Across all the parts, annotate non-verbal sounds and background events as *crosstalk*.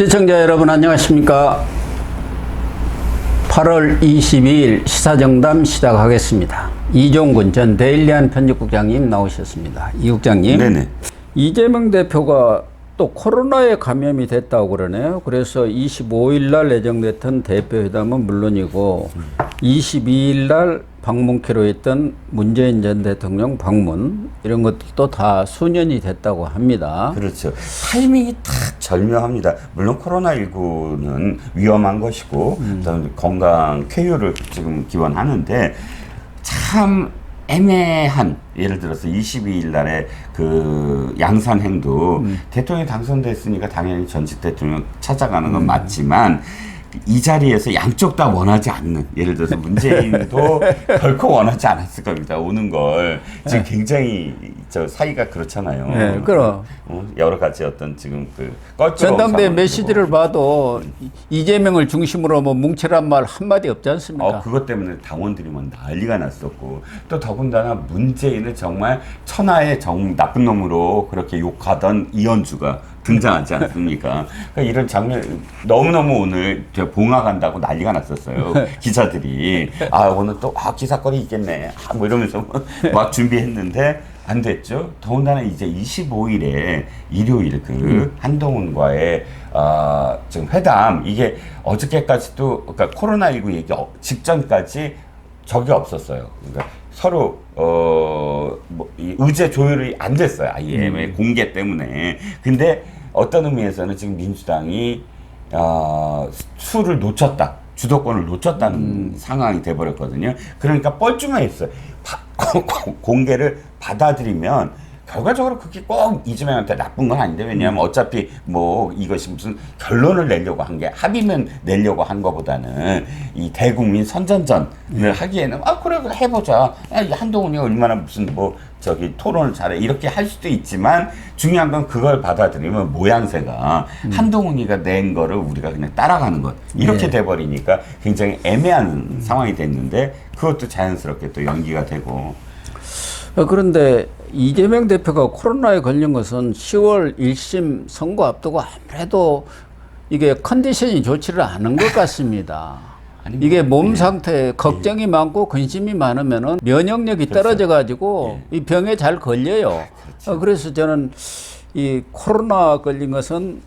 시청자 여러분 안녕하십니까? 8월 22일 시사정담 시작하겠습니다. 이종근 전 데일리안 편집국장님 나오셨습니다. 이 국장님. 네네. 이재명 대표가 또 코로나에 감염이 됐다고 그러네요. 그래서 25일 날 예정됐던 대표회담은 물론이고 22일 날 방문키로 했던 문재인 전 대통령 방문 이런 것들도 다 수년이 됐다고 합니다. 그렇죠. 타이밍이 딱 절묘합니다. 물론 코로나19는 위험한 것이고, 그다음에 건강 쾌유를 지금 기원하는데, 참 애매한, 예를 들어서 22일 날에 그 양산행도 대통령이 당선됐으니까 당연히 전직 대통령 찾아가는 건 맞지만, 이 자리에서 양쪽 다 원하지 않는 예를 들어서 문재인도 *laughs* 결코 원하지 않았을 겁니다 오는 걸 지금 굉장히 저 사이가 그렇잖아요. 네, 그럼. 어, 여러 가지 어떤 지금 그 전당대. 메시지를 봐도 이- 이재명을 중심으로 뭐 뭉치란 말 한마디 없지 않습니까? 어, 그것 때문에 당원들이 뭐 난리가 났었고 또 더군다나 문재인을 정말 천하의 정 나쁜 놈으로 그렇게 욕하던 이현주가 등장하지 않습니까? 그러니까 이런 장면 너무너무 오늘 저 봉화 간다고 난리가 났었어요. *laughs* 기자들이 아 오늘 또 아 기사거리 있겠네. 아, 뭐 이러면서 *laughs* 막 준비했는데 안 됐죠. 더군다나 이제 25일에 일요일 그 한동훈과의 아 지금 회담 이게 어저께까지도 그러니까 코로나 19 얘기 어- 직전까지 적이 없었어요. 그러니까 서로 어뭐 의제 조율이 안 됐어요. 아예 왜 공개 때문에. 근데 어떤 의미에서는 지금 민주당이 어, 수를 놓쳤다. 주도권을 놓쳤다는 상황이 돼버렸거든요. 그러니까 뻘쭘해 있어요. 바- *laughs* 공개를 받아들이면 결과적으로 그게 꼭 이재명한테 나쁜 건 아닌데 왜냐하면 어차피 뭐 이것이 무슨 결론을 내려고 한 게 합의면 내려고 한 거보다는 이 대국민 선전전을 하기에는 아 그래 해보자. 아, 이 한동훈이 얼마나 무슨 뭐 저기 토론을 잘해. 이렇게 할 수도 있지만 중요한 건 그걸 받아들이면 모양새가 한동훈이가 낸 거를 우리가 그냥 따라가는 것. 이렇게 네. 돼버리니까 굉장히 애매한 상황이 됐는데 그것도 자연스럽게 또 연기가 되고. 어, 그런데 이재명 대표가 코로나에 걸린 것은 10월 1심 선거 앞두고 아무래도 이게 컨디션이 좋지를 않은 것 같습니다. *laughs* 아니, 이게 뭐, 몸 예. 상태 걱정이 많고 근심이 많으면은 면역력이 떨어져 가지고 예. 이 병에 잘 걸려요. 어, 그래서 저는 이 코로나 걸린 것은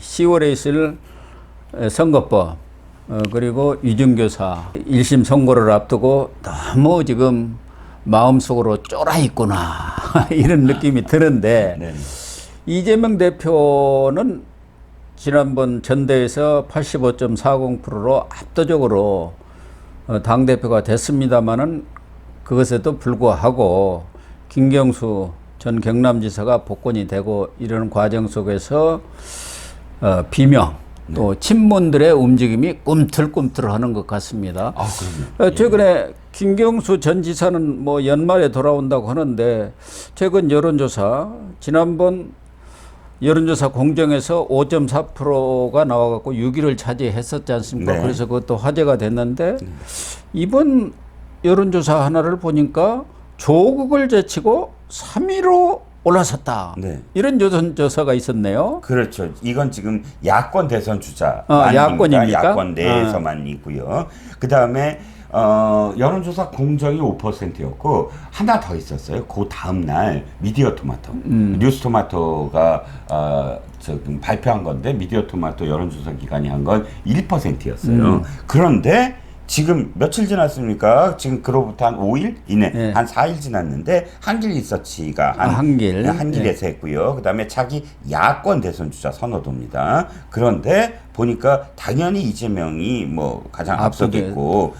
10월에 있을 에, 선거법 어, 그리고 위중교사 1심 선고를 앞두고 너무 지금 마음속으로 쫄아 있구나 *laughs* 이런 느낌이 드는데 네. 이재명 대표는 지난번 전대에서 85.40%로 압도적으로 어, 당 대표가 됐습니다마는 그것에도 불구하고 김경수 전 경남지사가 복권이 되고 이러는 과정 속에서 어, 비명 또 친문들의 움직임이 꿈틀꿈틀하는 것 같습니다. 아 그럼요. 어, 최근에 김경수 전 지사는 뭐 연말에 돌아온다고 하는데 최근 여론조사 지난번 여론조사 공정에서 5.4%가 나와갖고 6위를 차지했었지 않습니까? 네. 그래서 그것도 화제가 됐는데 이번 여론조사 하나를 보니까 조국을 제치고 3위로 올라섰다. 네. 이런 여론 조사가 있었네요. 그렇죠. 이건 지금 야권 대선 주자 어, 야권입니까? 야권 내에서만 있고요. 그 다음에 어, 여론조사 공정이 5%였고 하나 더 있었어요. 그 다음 날 미디어 토마토, 음. 뉴스 토마토가 어, 저 발표한 건데 미디어 토마토 여론조사 기관이 한 건 1%였어요. 음. 그런데 지금 며칠 지났습니까? 지금 그로부터 한 5일 이내, 네. 한 4일 지났는데 한길 리서치가 한 아, 한길. 네, 한길에서 했고요. 그다음에 자기 야권 대선 주자 선호도입니다. 그런데 보니까 당연히 이재명이 뭐 가장. 앞서겠고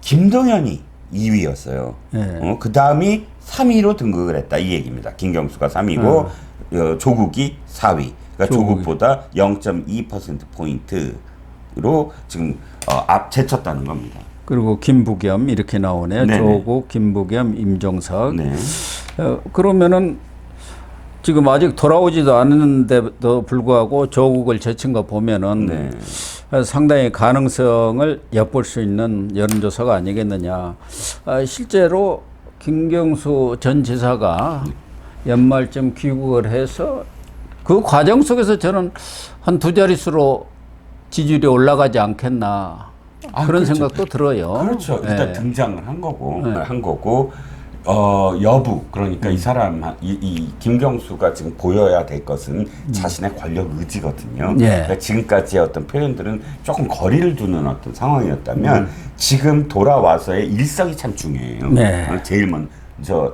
김동연이 2위였어요. 네. 어, 그 다음이 3위로 등극을 했다 이 얘기입니다. 김경수가 3위고 어, 조국이 4위. 그러니까 조국이. 조국보다 0.2% 포인트로 지금 어, 앞 제쳤다는 겁니다. 그리고 김부겸 이렇게 나오네요. 네네. 조국, 김부겸, 임종석. 네. 어, 그러면은 지금 아직 돌아오지도 않았는데도 불구하고 조국을 제친 거 보면은 네. 어, 상당히 가능성을 엿볼 수 있는 여론조사가 아니겠느냐. 아, 실제로 김경수 전 지사가 연말쯤 귀국을 해서 그 과정 속에서 저는 한 두 자릿수로 지지율이 올라가지 않겠나 아, 그런 그렇죠. 생각도 들어요. 그렇죠. 일단 예. 등장을 한 거고 네. 한 거고 어 여부 그러니까 이 사람 이, 이 김경수가 지금 보여야 될 것은 자신의 권력 의지거든요. 예. 그러니까 지금까지의 어떤 표현들은 조금 거리를 두는 어떤 상황이었다면 지금 돌아와서의 일성이 참 중요해요. 네. 어, 제일 먼저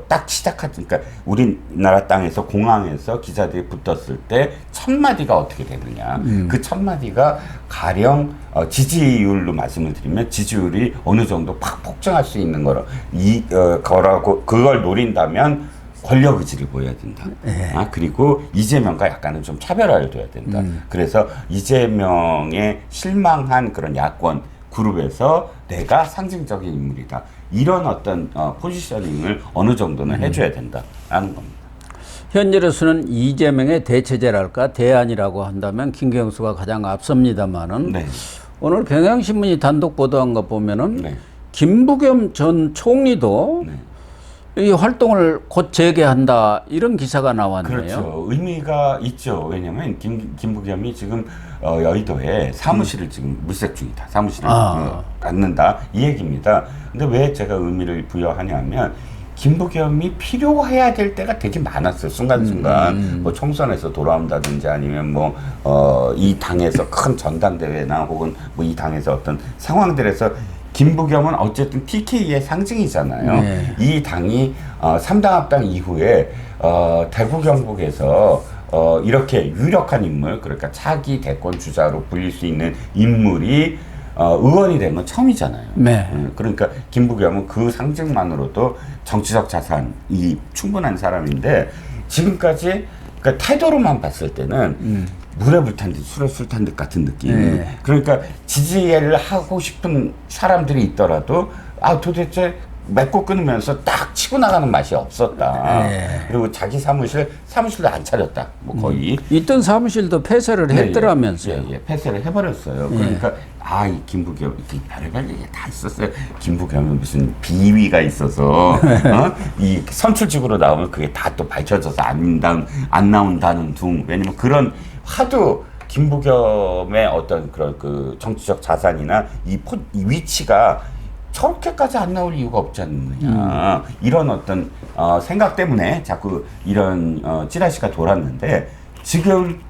딱 시작한 그러니까 우리나라 땅에서 공항에서 기자들이 붙었을 때 첫 마디가 어떻게 되느냐. 그첫 마디가 가령 어, 지지율로 말씀을 드리면 지지율이 어느 정도 팍 폭증할 수 있는 거라 이 어, 거라고 그걸 노린다면 권력 의지를 보여야 된다. 아 그리고 이재명과 약간은 좀 차별화를 둬야 된다. 그래서 이재명의 실망한 그런 야권 그룹에서 내가 상징적인 인물이다. 이런 어떤 어, 포지셔닝을 어느 정도는 해줘야 된다라는 겁니다. 현재로서는 이재명의 대체제랄까 대안이라고 한다면 김경수가 가장 앞섭니다만은 네. 오늘 경향신문이 단독 보도한 거 보면은 네. 김부겸 전 총리도 네. 이 활동을 곧 재개한다 이런 기사가 나왔네요. 그렇죠. 의미가 있죠. 왜냐하면 김, 김 부겸이 지금 어, 여의도에 사무실을 지금 물색 중이다. 사무실을 아. 어, 갖는다. 이 얘기입니다. 근데 왜 제가 의미를 부여하냐면 김부겸이 필요해야 될 때가 되게 많았어요. 순간순간 뭐 총선에서 돌아온다든지 아니면 뭐 어, 이 당에서 큰 전당대회나 혹은 뭐 이 당에서 어떤 상황들에서 김부겸은 어쨌든 TK의 상징이잖아요. 네. 이 당이 어, 3당 합당 이후에 어, 대구 경북에서 어, 이렇게 유력한 인물, 그러니까 차기 대권 주자로 불릴 수 있는 인물이 어, 의원이 된 건 처음이잖아요. 네. 음, 그러니까 김부겸은 그 상징만으로도 정치적 자산이 충분한 사람인데 지금까지 그러니까 태도로만 봤을 때는 물에 불탄 듯 술에 술 탄 듯 같은 느낌. 네. 그러니까 지지를 하고 싶은 사람들이 있더라도 아 도대체 맺고 끊으면서 딱 치고 나가는 맛이 없었다. 네. 그리고 자기 사무실 사무실도 안 차렸다. 뭐 거의. 있던 사무실도 폐쇄를 네, 했더라면서요. 예, 예, 폐쇄를 해버렸어요. 그러니까 아, 이 김부겸 이 별의별 얘기 다 있었어요. 김부겸은 무슨 비위가 있어서 *laughs* 어? 이 선출직으로 나오면 그게 다 또 밝혀져서 안, 나, 안 나온다는 둥. 왜냐면 그런 하도 김부겸의 어떤 그런 그 정치적 자산이나 이, 포, 이 위치가 저렇게까지 안 나올 이유가 없지 않느냐 이런 어떤 어, 생각 때문에 자꾸 이런 어, 찌라시가 돌았는데 지금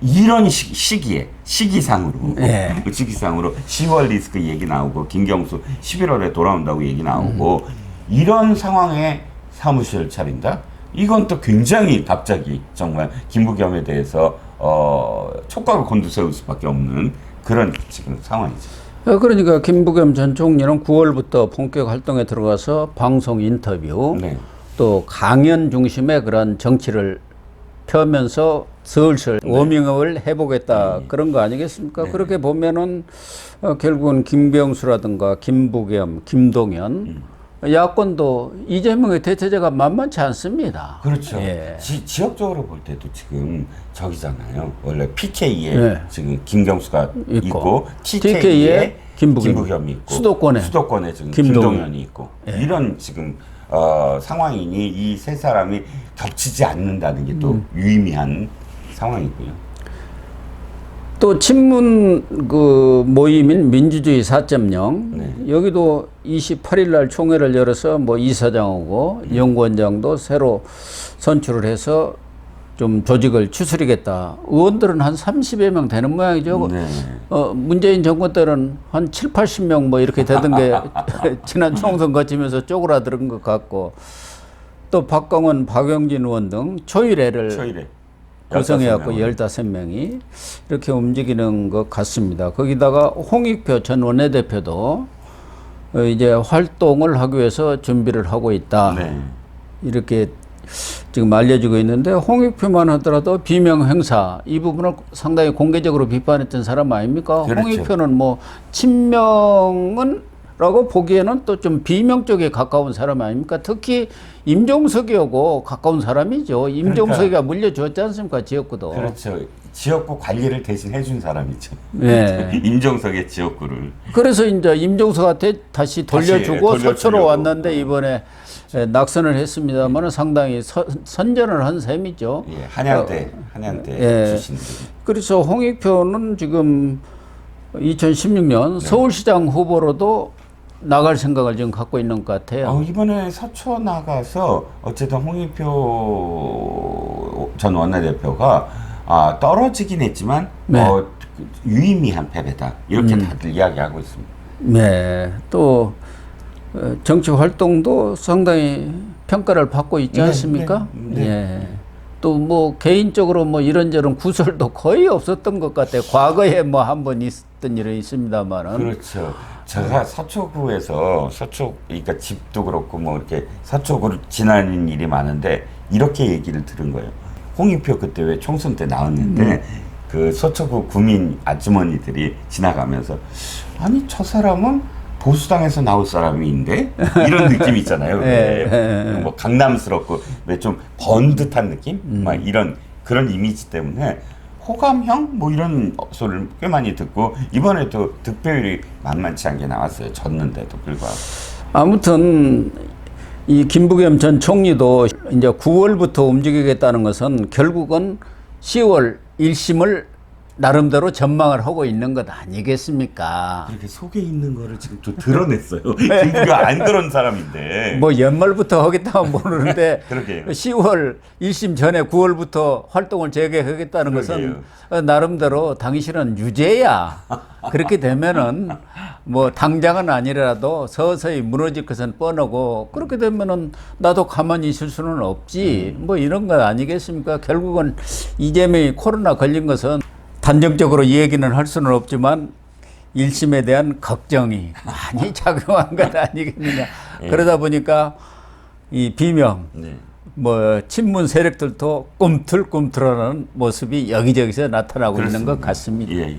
이런 시, 시기에 시기상으로 예. 그 *laughs* 시기상으로 10월 리스크 얘기 나오고 김경수 11월에 돌아온다고 얘기 나오고 이런 상황에 사무실을 차린다. 이건 또 굉장히 갑자기 정말 김부겸에 대해서 어, 촉각을 곤두세울 수밖에 없는 그런 지금 상황이죠. 어, 그러니까 김부겸 전 총리는 9월부터 본격 활동에 들어가서 방송 인터뷰 네. 또 강연 중심의 그런 정치를 펴면서 슬슬 네. 워밍업을 해보겠다 그런 거 아니겠습니까? 그렇게 보면은 어, 결국은 김병수라든가 김부겸, 김동연 음. 야권도 이재명의 대체제가 만만치 않습니다. 그렇죠. 예. 지, 지역적으로 볼 때도 지금 저기잖아요. 원래 PK에 네. 지금 김경수가 있고, 있고, TK 에 TK에 김부겸. 김부겸이 있고 수도권에 수도권에 지금 김동연. 김동연이 있고 이런 지금 어, 상황이니 이 세 사람이 겹치지 않는다는 게또 음. 유의미한 상황이고요. 또 친문 그 모임인 민주주의 4.0 네. 여기도 28일 날 총회를 열어서 뭐 이사장하고 음. 연구원장도 새로 선출을 해서 좀 조직을 추스리겠다. 의원들은 한 30여 명 되는 모양이죠. 네. 어, 문재인 정권 때는 한 7, 80명 뭐 이렇게 되던 게 *laughs* 지난 총선 거치면서 쪼그라드는 것 같고 또 박광원, 박영진 의원 등 초일회를 초일에 구성해갖고 15 명을. 15명이 이렇게 움직이는 것 같습니다. 거기다가 홍익표 전 원내대표도 어, 이제 활동을 하기 위해서 준비를 하고 있다. 네. 이렇게 지금 알려지고 있는데 홍익표만 하더라도 비명 행사 이 부분을 상당히 공개적으로 비판했던 사람 아닙니까? 그렇죠. 홍익표는 뭐 친명은 라고 보기에는 또 좀 비명 쪽에 가까운 사람 아닙니까? 특히 임종석이하고 가까운 사람이죠. 임종석이가 물려줬지 않습니까? 지역구도. 그렇죠. 지역구 관리를 대신 해준 사람이죠. 네. *laughs* 임종석의 지역구를. 그래서 이제 임종석한테 다시 돌려주고 다시 서초로. 왔는데 이번에 에, 낙선을 했습니다만은 상당히 서- 선전을 한 셈이죠. 예, 한양대, 한양대 예. 출신들. 그래서 홍익표는 지금 2016년 네. 서울시장 후보로도 나갈 생각을 지금 갖고 있는 것 같아요. 어, 이번에 서초 나가서 어쨌든 홍익표 전 원내대표가 아, 떨어지긴 했지만 네. 어, 그 유의미한 패배다 이렇게 다들 이야기하고 있습니다. 네, 또 어, 정치 활동도 상당히 평가를 받고 있지 네, 않습니까? 네, 네. 예. 또뭐 개인적으로 뭐 이런저런 구설도 거의 없었던 것 같아요. 과거에 뭐 한 번 있었던 일은 있습니다만은. 그렇죠. 제가 서초구에서 서초 그러니까 집도 그렇고 뭐 이렇게 서초구를 지나는 일이 많은데 이렇게 얘기를 들은 거예요. 홍익표 그때 왜 총선 때 나왔는데 그 서초구 구민 아주머니들이 지나가면서 아니 저 사람은 보수당에서 나올 사람인데 이런 *laughs* 느낌 있잖아요. 예, 예. 뭐 강남스럽고 왜 좀 번듯한 느낌? 막 이런 그런 이미지 때문에 호감형 뭐 이런 소리를 꽤 많이 듣고 이번에도 득표율이 만만치 않게 나왔어요. 졌는데도 불구하고. 아무튼 이 김부겸 전 총리도 이제 9월부터 움직이겠다는 것은 결국은 10월 1심을 나름대로 전망을 하고 있는 것 아니겠습니까? 이렇게 속에 있는 거를 지금 또 드러냈어요. *laughs* 김부가 안 그런 사람인데. 뭐 연말부터 하겠다면 모르는데 *laughs* 그러게요. 10월 1심 전에 9월부터 활동을 재개하겠다는 것은 나름대로 당신은 유죄야. 그렇게 되면은 뭐 당장은 아니라도 서서히 무너질 것은 뻔하고 그렇게 되면은 나도 가만히 있을 수는 없지. 뭐 이런 것 아니겠습니까? 결국은 이재명이 코로나 걸린 것은 단정적으로 얘기는 할 수는 없지만 일심에 대한 걱정이 많이 *laughs* 작용한 것 아니겠느냐. 그러다 보니까 이 비명, 네. 뭐 친문 세력들도 꿈틀꿈틀하는 모습이 여기저기서 나타나고 있는 것 같습니다. 예, 예.